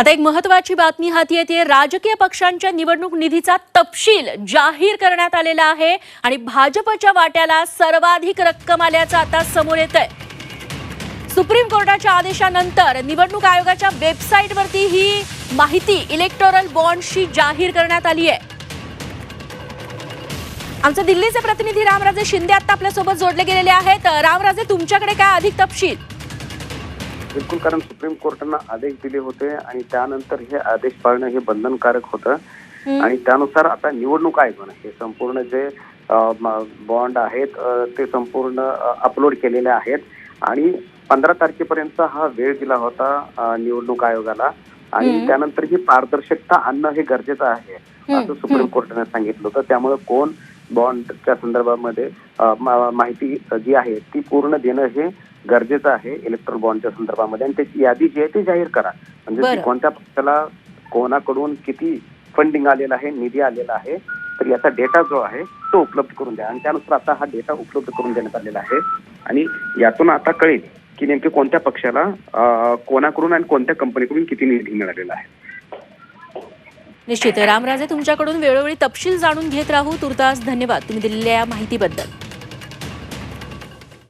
आता एक महत्वाची बातमी हाती येते. राजकीय पक्षांच्या निवडणूक निधीचा तपशील जाहीर करण्यात आलेला आहे आणि भाजपच्या वाट्याला सर्वाधिक रक्कम आल्याचं आता समोर येत आहे सुप्रीम कोर्टाच्या आदेशानंतर निवडणूक आयोगाच्या वेबसाईटवरती ही माहिती इलेक्टोरल बॉन्डशी जाहीर करण्यात आली आहे. आमचे दिल्लीचे प्रतिनिधी रामराजे शिंदे आता आपल्यासोबत जोडले गेलेले आहेत. रामराजे तुमच्याकडे काय अधिक तपशील? बिलकुल कारण सुप्रीम कोर्टानं आदेश दिले होते आणि त्यानंतर हे आदेश पाळणं हे बंधनकारक होतं. आणि त्यानुसार आता निवडणूक आयोगानं हे संपूर्ण जे बॉन्ड आहेत ते संपूर्ण अपलोड केलेले आहेत. आणि पंधरा तारखेपर्यंत हा वेळ दिला होता निवडणूक आयोगाला. आणि त्यानंतर ही पारदर्शकता आणणं हे गरजेचं आहे. असं सुप्रीम कोर्टाने सांगितलं होतं. त्यामुळे कोण बॉन्डच्या संदर्भामध्ये माहिती जी आहे ती पूर्ण देणं हे गरजेचं आहे इलेक्ट्रॉल बॉन्डच्या संदर्भामध्ये. आणि त्याची यादी जी आहे ती जाहीर करा. म्हणजे कोणत्या पक्षाला कोणाकडून किती फंडिंग आलेलं आहे निधी आलेला आहे तर याचा डेटा जो आहे तो उपलब्ध करून द्या. आणि त्यानुसार आता हा डेटा उपलब्ध करून देण्यात आलेला आहे. आणि यातून आता कळेल की नेमके कोणत्या पक्षाला कोणाकडून आणि कोणत्या कंपनीकडून किती निधी मिळालेला आहे. निश्चित. रामराजे तुमच्याकडून वेळोवेळी तपशील जाणून घेत राहू. तुर्तास धन्यवाद. तुम्ही दिलेल्या माहितीबद्दल.